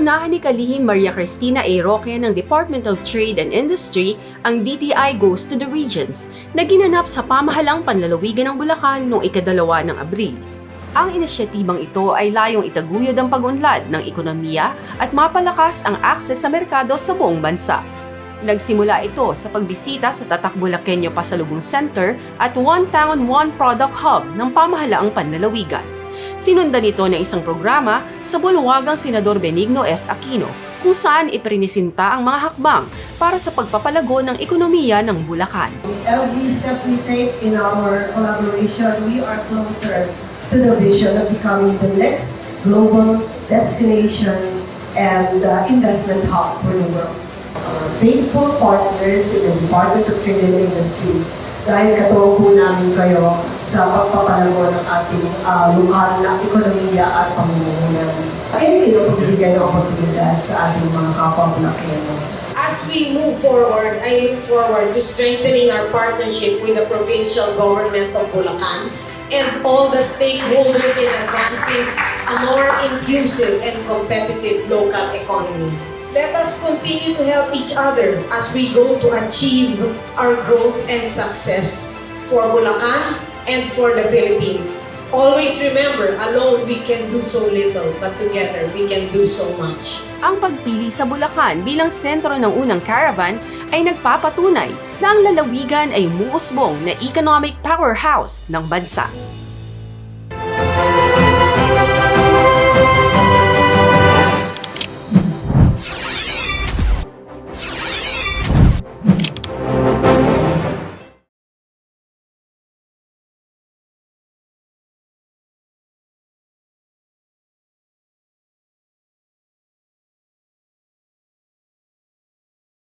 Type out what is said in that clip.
Pinangunahan ni Kalihim Maria Cristina A. Roque ng Department of Trade and Industry ang DTI Goes to the Regions na ginanap sa pamahalang panlalawigan ng Bulacan noong ikadalawa ng Abril. Ang inisyatibang ito ay layong itaguyod ang pag-unlad ng ekonomiya at mapalakas ang akses sa merkado sa buong bansa. Nagsimula ito sa pagbisita sa Tatak Bulakenyo Pasalubong Center at One Town One Product Hub ng pamahalaang panlalawigan. Sinundan ito ng isang programa sa bulwagang Senador Benigno S. Aquino kung saan iprinisinta ang mga hakbang para sa pagpapalago ng ekonomiya ng Bulacan. Every step we take in our collaboration, we are closer to the vision of becoming the next global destination and uh, investment hub for the world. Uh, faithful partners in the Department of Trade and Industry dahil katuwa po namin kayo sa pagpapalago ng ating uh, lokal na ekonomiya at pamumuhunan. Kayo din ang pagbibigyan ng oportunidad sa ating mga kapwa Bulacano. As we move forward, I look forward to strengthening our partnership with the provincial government of Bulacan and all the stakeholders in advancing a more inclusive and competitive local economy. Let us continue to help each other as we go to achieve our growth and success for Bulacan and for the Philippines. Always remember, alone we can do so little, but together we can do so much. Ang pagpili sa Bulacan bilang sentro ng unang caravan ay nagpapatunay na ang lalawigan ay muusbong na economic powerhouse ng bansa.